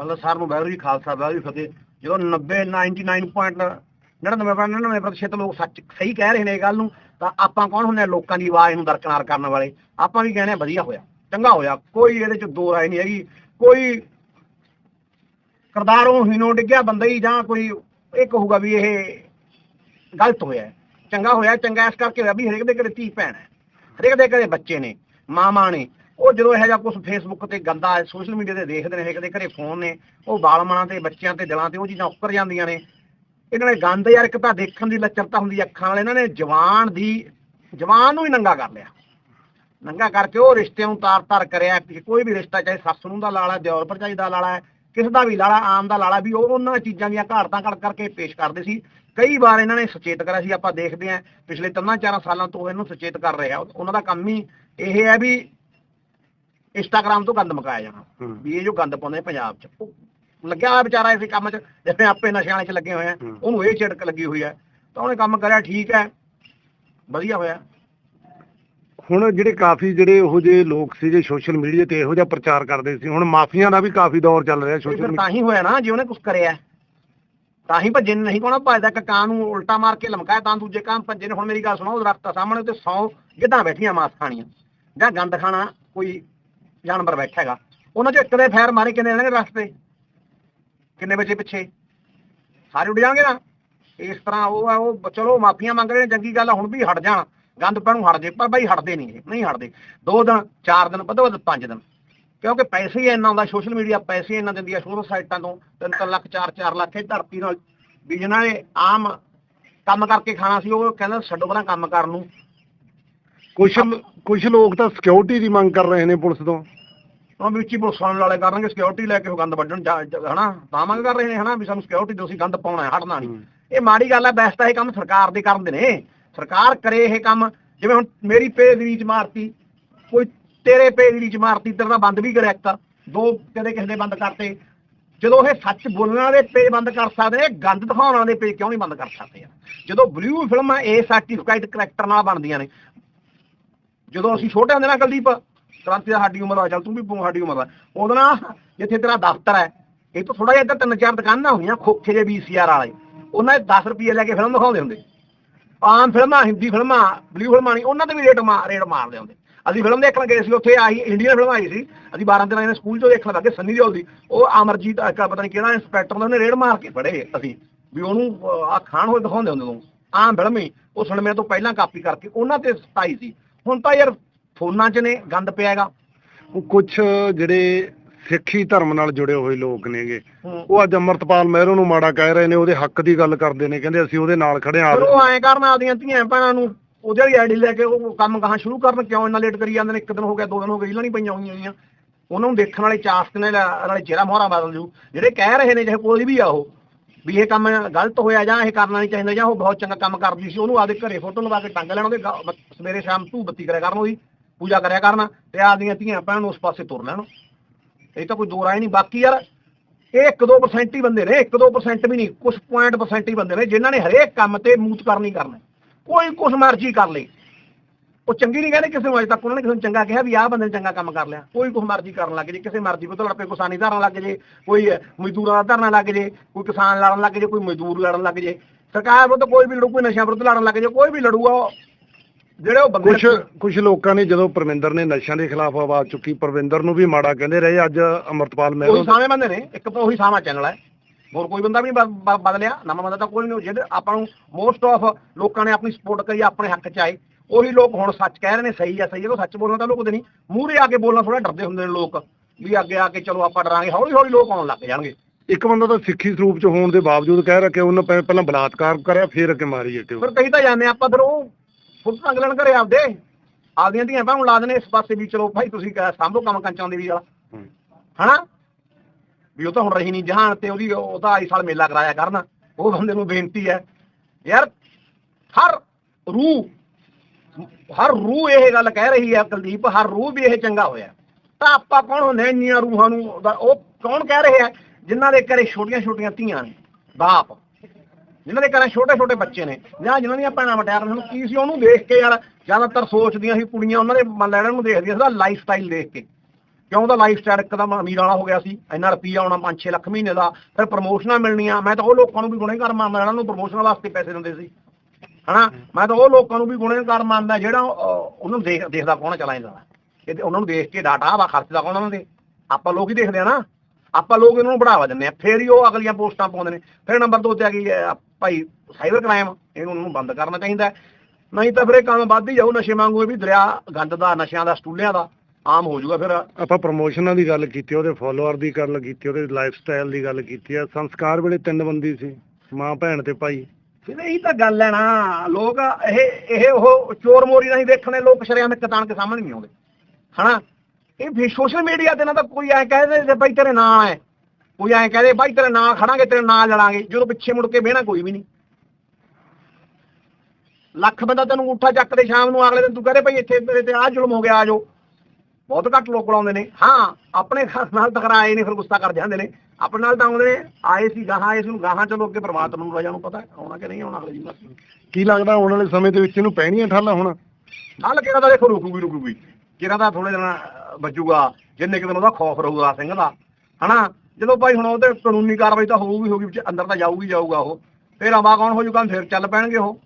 ਮਤਲਬ ਸਰ ਨੂੰ ਵਾਹਿਗੁਰੂ ਜੀ ਖਾਲਸਾ, ਵਾਹਿਗੁਰੂ ਜੀ ਫਤਿਹ। ਜਦੋਂ 90 99.99% ਲੋਕ ਸੱਚ ਸਹੀ ਕਹਿ ਰਹੇ ਨੇ ਇਹ ਗੱਲ ਨੂੰ, ਤਾਂ ਆਪਾਂ ਕੌਣ ਹੁੰਦੇ ਆ ਲੋਕਾਂ ਦੀ ਆਵਾਜ਼ ਨੂੰ ਦਰਕਨਾਰ ਕਰਨ ਵਾਲੇ? ਆਪਾਂ ਵੀ ਕਹਿੰਦੇ ਆ? ਵਧੀਆ ਹੋਇਆ, ਚੰਗਾ ਹੋਇਆ। ਕੋਈ ਇਹਦੇ ਚ ਦੋ ਰਾਏ ਨਹੀਂ ਹੈਗੀ। ਕੋਈ ਕਰਦਾਰੋਂ ਹੀਨੋਂ ਡਿੱਗਿਆ ਬੰਦਾ ਹੀ ਜਾਂ ਕੋਈ ਇਹ ਕਹੂਗਾ ਵੀ ਇਹ ਗਲਤ ਹੋਇਆ ਚੰਗਾ ਹੋਇਆ, ਚੰਗਾ ਇਸ ਕਰਕੇ ਹੋਇਆ ਵੀ ਹਰੇਕ ਦੇ ਘਰੇ ਧੀ ਭੈਣ ਹੈ। ਹਰੇਕ ਦੇ ਘਰੇ ਬੱਚੇ ਨੇ ਮਾਵਾਂ ਨੇ। ਉਹ ਜਦੋਂ ਇਹੋ ਜਿਹਾ ਕੁਝ ਫੇਸਬੁੱਕ ਤੇ ਗੰਦਾ ਸੋਸ਼ਲ ਮੀਡੀਆ ਤੇ ਦੇਖਦੇ ਨੇ ਹਰੇਕ ਦੇ ਘਰੇ ਫੋਨ ਨੇ, ਉਹ ਬਾਲਮਣਾ ਤੇ, ਬੱਚਿਆਂ ਤੇ, ਦਿਲਾਂ ਤੇ, ਉਹ ਚੀਜ਼ਾਂ ਉੱਪਰ ਜਾਂਦੀਆਂ ਨੇ। ਇਹਨਾਂ ਨੇ ਗੰਦ ਯਾਰ ਇੱਕ ਤਾਂ ਦੇਖਣ ਦੀ ਲੱਚਰਤਾ ਹੁੰਦੀ ਹੈ ਅੱਖਾਂ ਨਾਲ, ਇਹਨਾਂ ਨੇ ਜਵਾਨ ਦੀ, ਜਵਾਨ ਨੂੰ ਹੀ ਨੰਗਾ ਕਰ ਲਿਆ। ਨੰਗਾ ਕਰਕੇ ਉਹ ਰਿਸ਼ਤਿਆਂ ਨੂੰ ਤਾਰ-ਤਾਰ ਕਰਿਆ ਕੋਈ ਵੀ ਰਿਸ਼ਤਾ, ਚਾਹੇ ਸੱਸ ਨੂੰ ਦਾ ਲਾਲਾ, ਦਿਓਰ ਭਰਜਾਈ ਦਾ ਲਾਲਾ ਹੈ, ਕਿਸੇ ਦਾ ਵੀ ਲਾਲਾ, ਆਮ ਦਾ ਲਾਲਾ, ਵੀ ਉਹ ਉਹਨਾਂ ਚੀਜ਼ਾਂ ਦੀਆਂ ਘਾੜਤਾਂ ਕੱਢ ਕਰਕੇ ਪੇਸ਼ ਕਰਦੇ ਸੀ। ਕਈ ਵਾਰ ਇਹਨਾਂ ਨੇ ਸੁਚੇਤ ਕਰਿਆ ਸੀ, ਆਪਾਂ ਦੇਖਦੇ ਆਂ ਪਿਛਲੇ ਤਿੰਨਾਂ ਚਾਰਾਂ ਸਾਲਾਂ ਤੋਂ ਇਹਨੂੰ ਸੁਚੇਤ ਕਰ ਰਹੇ। ਆ ਉਹਨਾਂ ਦਾ ਕੰਮ ਹੀ ਇਹ ਹੈ ਵੀ ਇੰਸਟਾਗ੍ਰਾਮ ਤੋਂ ਗੰਦ ਮਕਾਇਆ ਜਾਣਾ। ਵੀ ਇਹ ਜੋ ਗੰਦ ਪਾਉਂਦੇ ਪੰਜਾਬ 'ਚ। ਉਹ ਲੱਗਿਆ ਹੋਇਆ ਵਿਚਾਰਾ ਇਸੇ ਕੰਮ 'ਚ ਜਿਵੇਂ ਆਪੇ ਨਸ਼ਿਆਂ ਵਾਲੇ 'ਚ ਲੱਗੇ ਹੋਏ ਆ। ਉਹਨੂੰ ਇਹ ਝਿੜਕ ਲੱਗੀ ਹੋਈ ਹੈ ਤਾਂ ਉਹਨੇ ਕੰਮ ਕਰਿਆ ਠੀਕ ਹੈ। ਵਧੀਆ ਹੋਇਆ। ਹੁਣ ਜਿਹੜੇ ਕਾਫੀ ਜਿਹੜੇ ਇਹੋ ਜਿਹੇ ਲੋਕ ਸੀ ਜੇ ਸੋਸ਼ਲ ਮੀਡੀਆ ਤੇ ਇਹੋ ਜਿਹਾ ਪ੍ਰਚਾਰ ਕਰਦੇ ਸੀ ਹੁਣ ਮਾਫੀਆਂ ਦਾ ਵੀ ਕਾਫੀ ਦੌਰ ਚੱਲ ਰਿਹਾ ਸੋਸ਼ਲ ਫਿਰ ਤਾਂ ਹੀ ਹੋਇਆ ਨਾ ਜੇ ਉਹਨੇ ਕੁਝ ਕਰਿਆ। ਤਾਂ ਹੀ ਭੱਜੇ ਨਹੀਂ ਕੋਣਾ ਭੱਜਦਾ ਇੱਕ ਕਾਂ ਨੂੰ ਉਲਟਾ ਮਾਰ ਕੇ ਲਮਕਾਇਆ ਤਾਂ ਦੂਜੇ ਕਾਂ ਭੱਜੇ ਨੇ। ਹੁਣ ਮੇਰੀ ਗੱਲ ਸੁਣੋ ਉਹ ਦਰਖਤ ਸਾਹਮਣੇ ਤੇ 100 ਗਿੱਧਾਂ ਬੈਠੀਆਂ ਮਾਸ ਖਾਣੀਆਂ। ਜਾਂ ਗੰਦ ਖਾਣਾ ਕੋਈ ਜਾਨਵਰ ਬੈਠਾ ਹੈਗਾ। ਉਹਨਾਂ ਚੋਂ ਇੱਕ ਦੇ ਫੈਰ ਮਾਰੇ, ਕਿੰਨੇ ਰਹਿਣਗੇ ਰਸਤੇ ਕਿੰਨੇ ਬੱਚੇ ਪਿੱਛੇ? ਸਾਰੇ ਉੱਡ ਜਾਣਗੇ ਨਾ? ਇਸ ਤਰ੍ਹਾਂ ਉਹ ਆ, ਉਹ ਚਲੋ ਮਾਫੀਆਂ ਮੰਗ ਰਹੇ ਨੇ, ਚੰਗੀ ਗੱਲ ਹੁਣ ਵੀ ਹਟ ਜਾਣ। ਗੰਦ ਪੈਣੋਂ ਹਟ ਜੇ, ਪਰ ਬਾਈ ਹਟਦੇ ਨਹੀਂ ਨਹੀਂ ਹਟਦੇ। ਦੋ ਦਿਨ, ਚਾਰ ਦਿਨ, ਵੱਧੋ ਵੱਧ ਪੰਜ ਦਿਨ। ਕਿਉਂਕਿ ਪੈਸੇ ਹੀ ਇੰਨਾ ਹੁੰਦਾ ਸੋਸ਼ਲ ਮੀਡੀਆ ਪੈਸੇ ਇੰਨਾ ਦਿੰਦੀ ਆ ਸ਼ੋਰੋ ਸਾਈਟਾਂ ਤੋਂ 3 ਲੱਖ 4-4 ਲੱਖ, ਇਹ ਧਰਤੀ ਨਾਲ ਵੀ ਜਿਹਨਾਂ ਨੇ ਆਮ ਕੰਮ ਕਰਕੇ ਖਾਣਾ ਸੀ, ਉਹ ਕਹਿੰਦਾ ਛੱਡੋ ਪਰਾਂ ਕੰਮ ਕਰਨ ਨੂੰ। ਕੁਝ ਕੁਝ ਲੋਕ ਤਾਂ ਸਿਕਿਉਰਿਟੀ ਦੀ ਮੰਗ ਕਰ ਰਹੇ ਨੇ ਪੁਲਿਸ ਤੋਂ। ਉਹ ਵਿੱਚ ਪੁਲਿਸਾਂ ਵਾਲੇ ਕਰਨਗੇ ਸਿਕਿਉਰਿਟੀ ਲੈ ਕੇ ਉਹ ਗੰਦ ਵੱਢਣ ਹਨਾ ਤਾਂ ਮੰਗ ਕਰ ਰਹੇ ਨੇ ਹਨਾ ਵੀ ਸਾਨੂੰ ਸਿਕਿਉਰਿਟੀ ਦਿਓ ਅਸੀਂ ਗੰਦ ਪਾਉਣਾ ਹੈ ਹਟਣਾ ਨਹੀਂ। ਇਹ ਮਾੜੀ ਗੱਲ ਹੈ ਬੈਸਟ ਤਾਂ ਇਹ ਕੰਮ ਸਰਕਾਰ ਦੇ ਕਰਦੇ ਨੇ। ਸਰਕਾਰ ਕਰੇ ਇਹ ਕੰਮ ਜਿਵੇਂ ਹੁਣ ਮੇਰੀ ਪੇ ਦੀ ਰੀਚ ਮਾਰਤੀ ਕੋਈ ਤੇਰੇ ਪੇ ਦੀ ਰੀਚ ਮਾਰਤੀ ਤੇਰੇ ਬੰਦ ਵੀ ਕਰਿਆ ਇੱਕ ਦੋ ਕਦੇ ਕਿਸੇ ਦੇ ਬੰਦ ਕਰਤੇ। ਜਦੋਂ ਇਹ ਸੱਚ ਬੋਲਣ ਵਾਲੇ ਪੇ ਬੰਦ ਕਰ ਸਕਦੇ ਨੇ ਗੰਦ ਦਿਖਾਉਣ ਵਾਲੇ ਪੇ ਕਿਉਂ ਨਹੀਂ ਬੰਦ ਕਰ ਸਕਦੇ ਜਦੋਂ ਬਲੂ ਫਿਲਮਾਂ ਏ ਸਰਟੀਫਿਕੇਟ ਕਰੈਕਟਰ ਨਾਲ ਬਣਦੀਆਂ ਨੇ। ਜਦੋਂ ਅਸੀਂ ਛੋਟੇ ਹੁੰਦੇ ਨਾ ਕਲਦੀਪ, ਕ੍ਰਾਂਤੀ ਦਾ ਸਾਡੀ ਉਮਰ ਆ, ਚੱਲ ਤੂੰ ਵੀ ਸਾਡੀ ਉਮਰ ਦਾ ਉਦੋਂ ਨਾ, ਜਿੱਥੇ ਤੇਰਾ ਦਫ਼ਤਰ ਹੈ, ਇਹ ਤੋਂ ਥੋੜਾ ਜਿਹਾ ਇੱਧਰ ਤਿੰਨ ਚਾਰ ਦੁਕਾਨਾਂ ਹੋਈਆਂ, ਖੋਖੇ ਜੇ ਵੀਸੀਆਰ ਵਾਲੇ। ਉਹਨਾਂ ਦੇ 10 ਰੁਪਏ ਲੈ ਕੇ ਫਿਲਮ ਦਿਖਾਉਂਦੇ ਹੁੰਦੇ। ਆਮ ਫਿਲਮਾਂ, ਹਿੰਦੀ ਫਿਲਮਾਂ ਬਲੀਵੁੱਡ ਫਿਲਮਾਂ ਨਹੀਂ, ਉਹਨਾਂ ਤੇ ਵੀ ਰੇਟ ਮਾਰ ਰੇਟ ਮਾਰਦੇ ਹੁੰਦੇ। ਅਸੀਂ ਫਿਲਮ ਦੇਖਣ ਗਏ ਸੀ, ਉੱਥੇ ਆਈ ਇੰਡੀਅਨ ਫਿਲਮ ਆਈ ਸੀ। ਅਸੀਂ 12 ਦਿਨਾਂ ਦੇ ਸਕੂਲ ਚੋਂ ਦੇਖਣ ਲੱਗੇ, ਸੰਨੀ ਦਿਓਲ ਦੀ। ਉਹ ਅਮਰਜੀਤ ਇੱਕ ਪਤਾ ਨਹੀਂ ਕਿਹੜਾ ਇੰਸਪੈਕਟਰ ਨੇ, ਉਹਨੇ ਰੇਡ ਮਾਰ ਕੇ ਫੜੇ ਅਸੀਂ। ਵੀ ਉਹਨੂੰ ਆ ਖਾਣ ਹੋਏ ਦਿਖਾਉਂਦੇ ਹੁੰਦੇ ਨੂੰ ਆਮ ਫਿਲਮ ਹੀ, ਉਹ ਸੁਣਮੇ ਤੋਂ ਪਹਿਲਾਂ ਕਾਪੀ ਕਰਕੇ, ਉਹਨਾਂ ਤੇ ਸਤਾਈ ਸੀ। ਹੁਣ ਤਾਂ ਯਾਰ ਫੋਨਾਂ 'ਚ ਨੇ ਗੰਦ ਪਿਆ ਹੈਗਾ। ਉਹ ਕੁਝ ਜਿਹੜੇ ਸਿੱਖੀ ਧਰਮ ਨਾਲ ਜੁੜੇ ਹੋਏ ਲੋਕ ਨੇਗੇ। ਉਹ ਅੱਜ ਅਮਰਤਪਾਲ ਮਹਿਰੋ ਨੂੰ ਮਾੜਾ ਕਹਿ ਰਹੇ ਨੇ ਉਹਦੇ ਹੱਕ ਦੀ ਗੱਲ ਕਰਦੇ ਨੇ ਕਹਿੰਦੇ ਅਸੀਂ ਉਹਦੇ ਨਾਲ ਖੜੇ ਆ ਉਹ ਐਂ ਕਰਨ ਆਪਦੀਆਂ ਧੀਆਂ ਭੈਣਾਂ ਨੂੰ ਉਹਦੇ ਵਾਲੀ ਆਈਡੀ ਲੈ ਕੇ ਉਹ ਕੰਮ ਗਾਹਾਂ ਸ਼ੁਰੂ ਕਰਨ ਕਿਉਂ ਇੰਨਾ ਲੇਟ ਕਰੀ ਜਾਂਦੇ ਨੇ? ਇੱਕ ਦਿਨ ਹੋ ਗਿਆ ਦੋ ਦਿਨ ਹੋ ਗਏ ਰੀਲਾਂ ਨਹੀਂ ਪਈਆਂ ਹੋਈਆਂ ਹੋਈਆਂ ਉਹਨਾਂ ਨੂੰ ਦੇਖਣ ਵਾਲੇ ਚਾਸਕ ਨੇ ਨਾਲੇ ਚਿਹਰਾ ਮੋਹਰਾ ਬਦਲ ਜੂ। ਜਿਹੜੇ ਕਹਿ ਰਹੇ ਨੇ ਚਾਹੇ ਕੋਈ ਵੀ ਆ ਉਹ। ਵੀ ਇਹ ਕੰਮ ਗਲਤ ਹੋਇਆ ਜਾਂ ਇਹ ਕਰਨਾ ਨਹੀਂ ਚਾਹੀਦਾ ਜਾਂ ਉਹ ਬਹੁਤ ਚੰਗਾ ਕੰਮ ਕਰਦੀ ਸੀ, ਉਹਨੂੰ ਆਪਦੇ ਘਰੇ ਫੋਟੋ ਲਵਾ ਕੇ ਟੰਗ ਲੈਣ ਉਹਦੇ ਸਵੇਰੇ ਸ਼ਾਮ ਧੂ ਬੱਤੀ ਕਰਿਆ ਕਰਨ ਉਹਦੀ, ਪੂਜਾ ਕਰਿਆ ਕਰਨ ਤੇ ਆਪਦੀਆਂ ਧੀਆਂ ਭੈਣਾਂ ਨੂੰ ਉਸ ਪਾਸੇ ਤੁਰ ਲੈਣ। ਇਹ ਤਾਂ ਕੋਈ ਦੋ ਰਾਏ ਨਹੀਂ, ਬਾਕੀ ਯਾਰ ਇਹ 1-2% ਹੀ ਬੰਦੇ ਨੇ 1-2% ਵੀ ਨਹੀਂ ਕੁਝ ਪੁਆਇੰਟ ਪਰਸੈਂਟ ਹੀ ਬੰਦੇ ਨੇ ਜਿਨ੍ਹਾਂ ਨੇ ਹਰੇਕ ਕੰਮ ਤੇ ਮੂਤ ਕਰਨੀ ਕਰਨਾ। ਕੋਈ ਕੁਛ ਮਰਜ਼ੀ ਕਰ ਲਈ ਉਹ ਚੰਗੀ ਨਹੀਂ ਕਹਿੰਦੇ ਕਿਸੇ ਨੂੰ ਅਜੇ ਤੱਕ ਉਹਨਾਂ ਨੇ ਕਿਸੇ ਨੂੰ ਚੰਗਾ ਕਿਹਾ ਵੀ ਆਹ ਬੰਦੇ ਨੇ ਚੰਗਾ ਕੰਮ ਕਰ ਲਿਆ। ਕੋਈ ਕੁਛ ਮਰਜ਼ੀ ਕਰਨ ਲੱਗ ਜੇ ਕਿਸੇ ਮਰਜ਼ੀ ਕੋ ਲੜ ਪਏ ਕਿਸਾਨੀ ਧਰਨ ਲੱਗ ਜੇ ਕੋਈ ਮਜ਼ਦੂਰਾਂ ਦਾ ਧਰਨਾ ਲੱਗ ਜੇ ਕੋਈ ਕਿਸਾਨ ਲੜਨ ਲੱਗ ਜੇ ਕੋਈ ਮਜ਼ਦੂਰ ਲੜਨ ਲੱਗ ਜੇ। ਸਰਕਾਰ ਵਿਰੁੱਧ ਕੋਈ ਵੀ ਲੜੂ ਕੋਈ ਨਸ਼ਿਆਂ ਵਿਰੁੱਧ ਲੜਨ ਲੱਗ ਜੇ ਕੋਈ ਵੀ ਲੜੂਗਾ ਜਿਹੜੇ ਉਹ ਬੰਦੇ ਕੁਝ ਕੁਝ ਲੋਕਾਂ ਨੇ ਜਦੋਂ ਪਰਵਿੰਦਰ ਨੇ ਨਸ਼ਿਆਂ ਦੇ ਖਿਲਾਫ ਆਵਾਜ਼ ਚੁੱਕੀ ਪਰਵਿੰਦਰ ਨੂੰ ਵੀ ਮਾੜਾ ਕਹਿੰਦੇ ਰਹੇ ਅੱਜ ਅਮਰਤਪਾਲ ਮਹਿਰੋ ਉਹੀ ਸਾਵੇਂ ਬੰਦੇ ਨੇ ਇੱਕ ਤਾਂ ਉਹੀ ਸਾਵਾ ਚੈਨਲ ਹੈ। ਹੋਰ ਕੋਈ ਬੰਦਾ ਵੀ ਨਹੀਂ ਬਦਲਿਆ ਨਵਾਂ ਬੰਦਾ ਤਾਂ ਕੋਈ ਨਹੀਂ ਜਿਹੜੇ ਆਪਾਂ ਨੂੰ ਮੋਸਟ ਆਫ ਲੋਕਾਂ ਨੇ ਆਪਣੀ ਸਪੋਰਟ ਕਰੀ ਆਪਣੇ ਹੱਕ ਚ ਆਏ। ਉਹੀ ਲੋਕ ਹੁਣ ਸੱਚ ਕਹਿ ਰਹੇ ਨੇ ਸਹੀ ਆ ਸਹੀ ਆ ਉਹ ਸੱਚ ਬੋਲਣਾ ਤਾਂ ਲੋਕ ਦੇ ਨਹੀਂ। ਮੂਹਰੇ ਆ ਕੇ ਬੋਲਣਾ ਥੋੜਾ ਡਰਦੇ ਹੁੰਦੇ ਨੇ ਲੋਕ ਵੀ ਅੱਗੇ ਆ ਕੇ ਚਲੋ ਆਪਾਂ ਡਰਾਂਗੇ ਹੌਲੀ ਹੌਲੀ ਲੋਕ ਆਉਣ ਲੱਗ ਜਾਣਗੇ। ਇੱਕ ਬੰਦਾ ਤਾਂ ਸਿੱਖੀ ਸਰੂਪ ਚ ਹੋਣ ਦੇ ਬਾਵਜੂਦ ਕਹਿ ਰਿਹਾ ਕਿ ਉਹਨੇ ਪਹਿ- ਪਹਿਲਾਂ ਬਲਾਤਕਾਰ ਕਰਿਆ ਫਿਰ ਅੱਗੇ ਮਾਰੀ ਉਹ ਫਿਰ ਕਹੀ ਤਾਂ ਜਾਂਦੇ ਆਪਾਂ ਫਿਰ ਉਹ ਫੁੱਟ ਤੰਗ ਲੈਣ ਘਰੇ ਆਪਦੇ। ਆਪਦੀਆਂ ਧੀਆਂ ਭਾਵੇਂ ਲਾ ਦੇਣੇ ਇਸ ਪਾਸੇ ਵੀ ਚਲੋ ਭਾਈ ਤੁਸੀਂ ਕਹਿ ਸਾਂਭੋ ਕੰਮ ਕੰਚਾਂ ਦੇ ਵੀ ਵਾਲਾ। ਹਨਾ? ਵੀ ਉਹ ਤਾਂ ਹੁਣ ਰਹੀ ਨਹੀਂ ਜਹਾਨ ਤੇ ਉਹਦੀ ਉਹ ਤਾਂ ਆਈ ਸਾਲ ਮੇਲਾ ਕਰਾਇਆ ਕਰਨ। ਉਹ ਬੰਦੇ ਨੂੰ ਬੇਨਤੀ ਹੈ ਯਾਰ ਹਰ ਰੂਹ ਹਰ ਰੂਹ ਇਹ ਗੱਲ ਕਹਿ ਰਹੀ ਹੈ ਕੁਲਦੀਪ, ਹਰ ਰੂਹ ਵੀ ਇਹ ਚੰਗਾ ਹੋਇਆ। ਤਾਂ ਆਪਾਂ ਕੌਣ ਹੁੰਦੇ ਇੰਨੀਆਂ ਰੂਹਾਂ ਨੂੰ? ਉਹ ਕੌਣ ਕਹਿ ਰਹੇ ਹੈ ਜਿਨ੍ਹਾਂ ਦੇ ਘਰੇ ਛੋਟੀਆਂ ਛੋਟੀਆਂ ਧੀਆਂ ਨੇ, ਬਾਪ। ਜਿਨ੍ਹਾਂ ਦੇ ਘਰੇ ਛੋਟੇ ਛੋਟੇ ਬੱਚੇ ਨੇ, ਜਾਂ ਜਿਨ੍ਹਾਂ ਦੀਆਂ ਭੈਣਾਂ ਮਟਿਆਰਾਂ ਨੇ ਕੀ ਸੀ ਉਹਨੂੰ ਦੇਖ ਕੇ ਯਾਰ? ਜ਼ਿਆਦਾਤਰ ਸੋਚਦੀਆਂ ਸੀ ਕੁੜੀਆਂ, ਉਹਨਾਂ ਦੇ ਮਨ ਲੈਣਾ ਨੂੰ ਦੇਖਦੀਆਂ ਸੀ ਲਾਈਫ ਸਟਾਈਲ ਦੇਖ ਕੇ। ਕਿਉਂ ਦਾ ਲਾਈਫ ਸਟਾਈਲ ਇੱਕਦਮ ਅਮੀਰ ਵਾਲਾ ਹੋ ਗਿਆ ਸੀ? ਇੰਨਾ ਰੁਪਈਆ ਆਉਣਾ 5-6 ਲੱਖ ਮਹੀਨੇ ਦਾ, ਫਿਰ ਪ੍ਰਮੋਸ਼ਨਾਂ ਮਿਲਣੀਆਂ। ਮੈਂ ਤਾਂ ਉਹ ਲੋਕਾਂ ਨੂੰ ਵੀ ਗੁਨੇਗਾਰ ਮੰਨਦਾ ਜਿਹੜਾ ਨੂੰ ਪ੍ਰਮੋਸ਼ਨਾਂ ਵਾਸਤੇ ਪੈਸੇ ਦਿੰਦੇ ਸੀ। ਹਨਾ? ਮੈਂ ਤਾਂ ਉਹ ਲੋਕਾਂ ਨੂੰ ਵੀ ਗੁਨੇਗਾਰ ਮੰਨਦਾ ਜਿਹੜਾ ਉਹਨੂੰ ਦੇਖ ਦੇਖਦਾ ਕੌਣ ਚਲਾਉਂਦਾ ਇਹ ਉਹਨਾਂ ਨੂੰ ਦੇਖ ਕੇ ਡਾਟਾ ਵਾ ਖਰਚਦਾ ਕੌਣ ਉਹਨਾਂ ਦੇ ਆਪਾਂ ਲੋਕ ਹੀ ਦੇਖਦੇ ਆ ਨਾ। ਆਪਾਂ ਲੋਕ ਇਹਨਾਂ ਨੂੰ ਬੜਾਵਾ ਦਿੰਦੇ ਆ। ਫੇਰ ਹੀ ਉਹ ਅਗਲੀਆਂ ਪੋਸਟਾਂ ਪਾਉਂਦੇ ਨੇ। ਫਿਰ ਨੰਬਰ 2 ਤੇ ਆ ਗਈ ਭਾਈ ਸਾਈਬਰ ਕ੍ਰਾਈਮ ਇਹਨੂੰ ਉਹਨੂੰ ਬੰਦ ਕਰਨਾ ਚਾਹੀਦਾ। ਨਹੀਂ ਤਾਂ ਫਿਰ ਇਹ ਕੰਮ ਵੱਧ ਹੀ ਜਾਊ ਨਸ਼ੇ ਵਾਂਗੂ ਇਹ ਵੀ ਦਰਿਆ ਗੰਦ ਦਾ ਨਸ਼ਿਆਂ ਦਾ ਸਟੂਲਿਆਂ ਦਾ ਆਮ ਹੋ ਜਾਊਗਾ ਫਿਰ। ਆਪਾਂ ਪ੍ਰਮੋਸ਼ਨਾਂ ਦੀ ਗੱਲ ਕੀਤੀ ਉਹਦੇ ਫਾਲੋਅਰ ਦੀ ਗੱਲ ਕੀਤੀ ਉਹਦੇ ਲਾਈਫ ਸਟਾਈਲ ਦੀ ਗੱਲ ਕੀਤੀ ਆ। ਸੰਸਕਾਰ ਵੇਲੇ ਤਿੰਨ ਬੰਦੀ ਸੀ ਮਾਂ ਭੈਣ ਤੇ ਭਾਈ। ਫਿਰ ਇਹ ਤਾਂ ਗੱਲ ਹੈ ਨਾ, ਲੋਕ ਇਹ ਇਹ ਉਹ ਚੋਰ ਮੋਰੀ ਨਹੀਂ ਦੇਖਣੇ, ਲੋਕ ਸ਼ਰਿਆਂ ਦੇ ਕਤਾਨ ਕੇ ਸਾਹਮਣੇ ਨਹੀਂ ਆਉਂਦੇ, ਹਨਾ? ਇਹ ਵੀ ਸੋਸ਼ਲ ਮੀਡੀਆ ਤੇ ਨਾ ਤਾਂ ਕੋਈ ਐ ਕਹਦੇ ਤੇ ਬਾਈ ਤੇਰੇ ਨਾਂ ਹੈ, ਕੋਈ ਐ ਕਹਦੇ ਬਾਈ ਤੇਰੇ ਨਾਂ ਖੜਾਂਗੇ, ਤੇਰੇ ਨਾਂ ਲੜਾਂਗੇ, ਜਦੋਂ ਪਿੱਛੇ ਮੁੜ ਕੇ ਬਹਿਣਾ ਕੋਈ ਵੀ ਨਹੀਂ। ਲੱਖ ਬੰਦਾ ਤੈਨੂੰ ਉੱਠਾ ਚੱਕਦੇ ਸ਼ਾਮ ਨੂੰ, ਅਗਲੇ ਦਿਨ ਤੂੰ ਕਹਦੇ ਭਾਈ ਇੱਥੇ ਤੇਰੇ ਤੇ ਆਹ ਜ਼ੁਲਮ ਹੋ ਗਿਆ, ਆ ਜਾਓ। ਬਹੁਤ ਘੱਟ ਲੋਕ ਲਾਉਂਦੇ ਨੇ। ਹਾਂ। ਆਪਣੇ ਨਾਲ ਟਕਰਾਏ ਨੇ ਫਿਰ ਗੁੱਸਾ ਕਰ ਜਾਂਦੇ ਨੇ। ਆਪਣੇ ਨਾਲ ਤਾਂ ਆਉਂਦੇ ਨੇ ਆਏ ਸੀ ਗਾਹਾਂ ਆਏ ਸੀ ਨੂੰ ਗਾਹਾਂ ਚਲੋ ਅੱਗੇ ਪਰਮਾਤਮਾ ਨੂੰ ਰਜਾ ਨੂੰ ਪਤਾ ਆਉਣਾ ਕਿ ਨਹੀਂ ਆਉਣਾ ਅਗਲੇ ਜੀ ਨੂੰ ਕੀ ਲੱਗਦਾ ਆਉਣ ਵਾਲੇ ਸਮੇਂ ਦੇ ਵਿੱਚ ਇਹਨੂੰ ਪੈਣੀਆਂ ਠੱਲਾਂ ਹੁਣ? ਹੱਲ ਕਿਹੜਾ ਤਾਂ ਦੇਖੋ ਰੁਕੂਗੀ ਰੁਕੂਗੀ। ਕਿਹੜਾ ਤਾਂ ਥੋੜੇ ਦਿਨ ਬਚੂਗਾ ਜਿੰਨੇ ਕਿ ਦਿਨ ਉਹਦਾ ਖੌਫ ਰਹੂਗਾ ਸਿੰਘ ਦਾ। ਹਨਾ? ਜਦੋਂ ਭਾਈ ਹੁਣ ਉਹਦੇ ਕਾਨੂੰਨੀ ਕਾਰਵਾਈ ਤਾਂ ਹੋਊਗੀ ਹੋਊਗੀ ਵਿੱਚ ਅੰਦਰ ਤਾਂ ਜਾਊਗੀ ਜਾਊਗਾ ਉਹ। ਫਿਰ ਆਵਾ ਕੌਣ ਹੋ ਜੂਗਾ ਫਿਰ ਚੱਲ ਪੈਣਗੇ ਉਹ।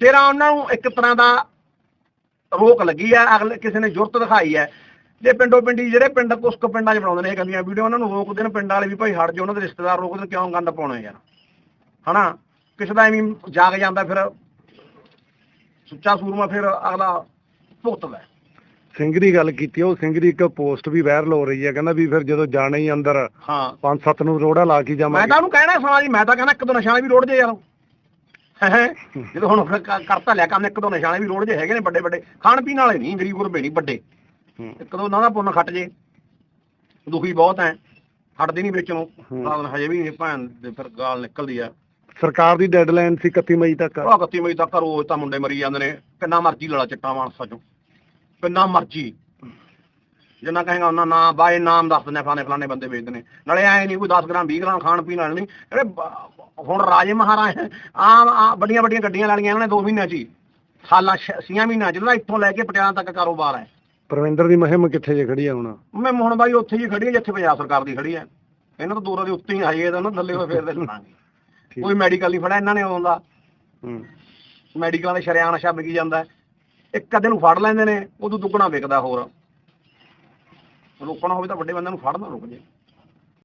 ਤੇਰਾ ਉਹਨਾਂ ਨੂੰ ਇੱਕ ਤਰ੍ਹਾਂ ਦਾ ਰੋਕ ਲੱਗੀ ਹੈ ਅਗਲੇ ਕਿਸੇ ਨੇ ਜੁਰਤ ਦਿਖਾਈ ਹੈ। ਜੇ ਪਿੰਡੋ ਪਿੰਡੀ ਜਿਹੜੇ ਪਿੰਡ ਕੁਛ ਕੁ ਪਿੰਡਾਂ 'ਚ ਬਣਾਉਂਦੇ ਨੇ ਇਹ ਗੰਦੀਆਂ ਵੀਡੀਓ ਉਹਨਾਂ ਨੂੰ ਰੋਕਦੇ ਨੇ ਪਿੰਡ ਵਾਲੇ ਵੀ ਭਾਈ ਹਟ ਜਾਓ ਉਹਨਾਂ ਦੇ ਰਿਸ਼ਤੇਦਾਰ ਰੋਕਦੇ ਨੇ ਕਿਉਂ ਗੰਦ ਪਾਉਣਾ ਯਾਰ? ਹਨਾ? ਕਿਸੇ ਦਾ ਐਵੇਂ ਜਾਗ ਜਾਂਦਾ ਫਿਰ ਸੁੱਚਾ ਸੂਰਮਾ ਫਿਰ ਅਗਲਾ ਭੁਗਤਦਾ। ਹੈ। ਸਿੰਘ ਦੀ ਗੱਲ ਕੀਤੀ ਉਹ ਸਿੰਘ ਦੀ ਇੱਕ ਪੋਸਟ ਵੀ ਵਾਇਰਲ ਹੋ ਰਹੀ ਹੈ ਕਹਿੰਦਾ ਵੀ ਫਿਰ ਜਦੋਂ ਜਾਣਾ ਹੀ ਅੰਦਰ ਹਾਂ। ਪੰਜ ਸੱਤ ਨੂੰ ਰੋੜਾ ਲਾ ਕੇ ਮੈਂ ਜਾਵਾਂਗੇ ਤਾਂ ਉਹਨੂੰ ਕਹਿਣਾ ਸਮਾਂ ਜੀ ਮੈਂ ਤਾਂ ਕਹਿੰਦਾ ਇੱਕ ਦੋ ਨਿਸ਼ਾਨੇ ਵੀ ਰੋੜ ਜੇ ਯਾਰ ਜਦੋਂ ਹੁਣ ਕਰਤਾ ਲਿਆ ਕੰਮ ਇੱਕ ਦੋ ਨਿਸ਼ਾਨੇ ਵੀ ਰੋੜ ਜੇ ਹੈਗੇ ਨੇ ਵੱਡੇ ਵੱਡੇ ਖਾਣ ਪੀਣ ਵਾਲੇ ਨਹੀਂ ਗਰੀਬ ਗੁਰਬੇ ਨਹੀਂ ਵੱਡੇ। ਹੂੰ। ਇੱਕ ਦੋ ਉਹਨਾਂ ਦਾ ਪੁੰਨ ਖੱਟ ਜੇ। ਦੁਖੀ ਬਹੁਤ ਐ। ਹਟਦੇ ਨਹੀਂ ਵਿੱਚ ਨੂੰ। ਸਾਧਨ ਹਜੇ ਵੀ ਭੈਣ ਦੇ ਫਿਰ ਗਾਲ ਨਿਕਲਦੀ ਆ। ਸਰਕਾਰ ਦੀ ਡੈਡਲਾਈਨ ਸੀ 31 ਮਈ ਤੱਕ। ਉਹ 31 ਮਈ ਤੱਕ ਰੋਜ਼ ਤਾਂ ਮੁੰਡੇ ਮਰੀ ਜਾਂਦੇ ਨੇ। ਕਿੰਨਾ ਮਰਜ਼ੀ ਲੜਾ ਚਿੱਟਾ ਮਾਨਸਾ ਚੋਂ। ਕਿੰਨਾ ਮਰਜ਼ੀ। ਜਿੰਨਾ ਕਹੇਗਾ ਉਹਨਾਂ ਨਾ ਬਾਏ ਨਾਮ ਦੱਸ ਦਿੰਦੇ ਆ, ਫਲਾਣੇ ਫਲਾਣੇ ਬੰਦੇ ਵੇਚਦੇ ਨੇ। ਨਾਲੇ ਐ ਨਹੀਂ ਕੋਈ 10 ਗ੍ਰਾਮ 20 ਗ੍ਰਾਮ ਖਾਣ ਪੀਣ ਵਾਲੇ ਨਹੀਂ। ਜਿਹੜੇ ਹੁਣ ਰਾਜੇ ਮਹਾਰਾਜੇ ਆਮ ਆ ਵੱਡੀਆਂ ਵੱਡੀਆਂ ਗੱਡੀਆਂ ਲੈ ਲਈਆਂ ਇਹਨਾਂ ਨੇ 2 ਮਹੀਨਿਆਂ 'ਚ ਹੀ। ਸਾਲਾਂ 6 ਮਹੀਨਿਆਂ 'ਚ। ਜਿਹੜਾ ਇੱਥੋਂ ਲੈ ਕੇ ਪਟਿਆਲਾ ਤੱਕ ਕਾਰੋਬਾਰ ਹੈ। ਪਰਵਿੰਦਰ ਦੀ ਮੁਹਿੰਮ ਕਿੱਥੇ ਜੇ ਖੜੀ ਆ ਹੁਣ? ਮੈਂ ਹੁਣ ਬਾਈ ਉੱਥੇ ਹੀ ਖੜੀ ਹੈ ਜਿੱਥੇ ਪੰਜਾਬ ਸਰਕਾਰ ਦੀ ਖੜੀ ਹੈ ਇਹਨਾਂ ਤੋਂ ਦੂਰਾਂ ਦੇ ਉੱਤੇ ਹੀ ਆਈਏ ਤਾਂ ਉਹਨਾਂ ਥੱਲੇ ਹੋਏ ਫੇਰ ਦੇ ਲਾਂਗੇ। ਠੀਕ। ਕੋਈ ਮੈਡੀਕਲ ਨਹੀਂ ਫੜਿਆ ਇਹਨਾਂ ਨੇ ਆਉਂਦਾ ਹੂੰ। ਮੈਡੀਕਲਾਂ ਦੇ ਸ਼ਰਿਆਂ ਨਸ਼ਾ ਵਿਕੀ ਜਾਂਦਾ। ਇੱਕ ਅੱਧੇ ਨੂੰ ਫੜ ਲੈਂਦੇ ਨੇ ਉਦੋਂ ਦੁੱਗਣਾ ਵਿਕਦਾ ਹੋਰ। ਰੋਕਣਾ ਹੋਵੇ ਤਾਂ ਵੱਡੇ ਬੰਦੇ ਨੂੰ ਫੜਨਾ ਰੁਕ ਜੇ।